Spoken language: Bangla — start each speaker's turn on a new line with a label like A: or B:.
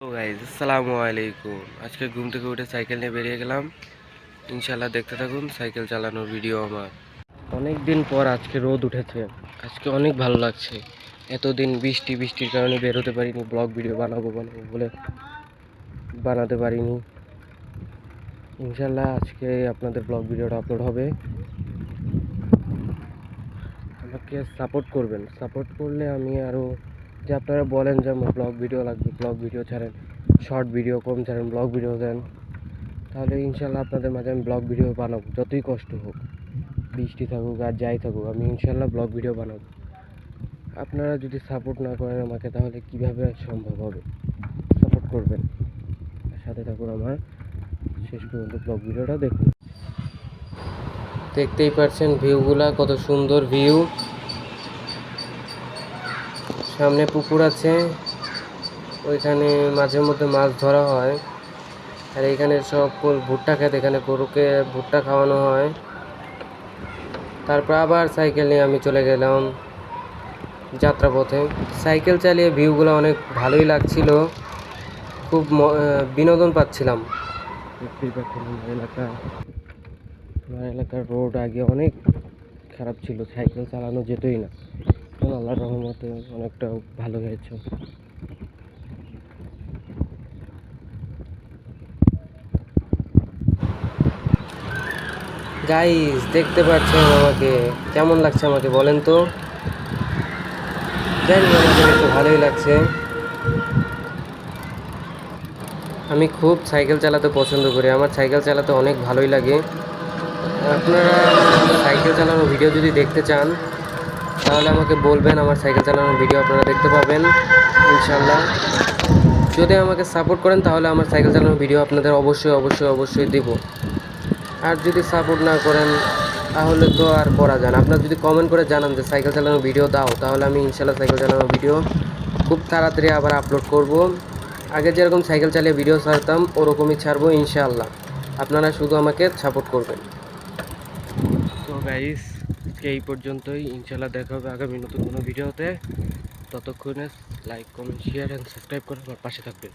A: গাইজ আসসালামু আলাইকুম। আজকে ঘুম থেকে উঠে সাইকেল নিয়ে বেরিয়ে গেলাম। ইনশাল্লাহ দেখতে থাকুন সাইকেল চালানোর ভিডিও আমার। অনেক দিন পর আজকে রোদ উঠেছে। আজকে অনেক ভালো লাগছে। এতদিন বৃষ্টি, বৃষ্টির কারণে বেরোতে পারিনি ব্লগ ভিডিও বানাবো বানাবো বলে বানাতে পারিনি। ইনশাল্লাহ আজকে আপনাদের ব্লগ ভিডিওটা আপলোড হবে। আমাকে সাপোর্ট করবেন। সাপোর্ট করলে আমি আরও যে আপনারা বলেন যে আমার ব্লগ ভিডিও লাগবে ব্লগ ভিডিও ছাড়েন শর্ট ভিডিও কম ছাড়েন ব্লগ ভিডিও দেন, তাহলে ইনশাল্লাহ আপনাদের মাঝে আমি ব্লগ ভিডিও বানাবো, যতই কষ্ট হোক। বৃষ্টি থাকুক আর যাই থাকুক, আমি ইনশাল্লাহ ব্লগ ভিডিও বানাবো। আপনারা যদি সাপোর্ট না করেন আমাকে, তাহলে কীভাবে সম্ভব হবে? সাপোর্ট করবেন। সাথে থাকুন আমার। শেষ পর্যন্ত ব্লগ ভিডিওটা দেখুন। দেখতেই পাচ্ছেন ভিউগুলা কত সুন্দর ভিউ সামনে পুকুর আছে। ওইখানে মাঝে মধ্যে মাছ ধরা হয়। আর এখানে সব ভুট্টা খেত, এখানে গরুকে ভুট্টা খাওয়ানো হয়। তারপর আবার সাইকেল নিয়ে আমি চলে গেলাম যাত্রাপথে। সাইকেল চালিয়ে ভিউগুলো অনেক ভালোই লাগছিল। খুব বিনোদন পাচ্ছিলাম। এলাকা। আমার এলাকার রোড আগে অনেক খারাপ ছিল, সাইকেল চালানো যেতই না। আল্লাহর রহমতে অনেকটা ভালো হয়েছে। গাইস দেখতে পাচ্ছেন আমাকে? কেমন লাগছে আমাকে বলেন তো? একটু ভালোই লাগছে। আমি খুব সাইকেল চালাতে পছন্দ করি। আমার সাইকেল চালাতে অনেক ভালোই লাগে। আপনারা সাইকেল চালানোর ভিডিও যদি দেখতে চান তাহলে আমাকে বলবেন আমার সাইকেল চালানোর ভিডিও আপনারা দেখতে পাবেন ইনশাল্লাহ যদি আমাকে সাপোর্ট করেন, তাহলে আমার সাইকেল চালানোর ভিডিও আপনাদের অবশ্যই অবশ্যই অবশ্যই দিব। আর যদি সাপোর্ট না করেন, তাহলে তো আর করা যায় না। আপনারা যদি কমেন্ট করে জানান যে সাইকেল চালানোর ভিডিও দাও, তাহলে আমি ইনশাল্লাহ সাইকেল চালানোর ভিডিও খুব তাড়াতাড়ি আবার আপলোড করব। আগে যেরকম সাইকেল চালিয়ে ভিডিও ছাড়তাম, ওরকমই ছাড়বো, ইনশাআল্লাহ। আপনারা শুধু আমাকে সাপোর্ট করবেন। তো গাইস আজকে এই পর্যন্তই। ইনশাল্লাহ দেখা হবে আগামী নতুন কোনো ভিডিওতে। ততক্ষণে like comment share and subscribe করে আমার পাশে থাকবেন।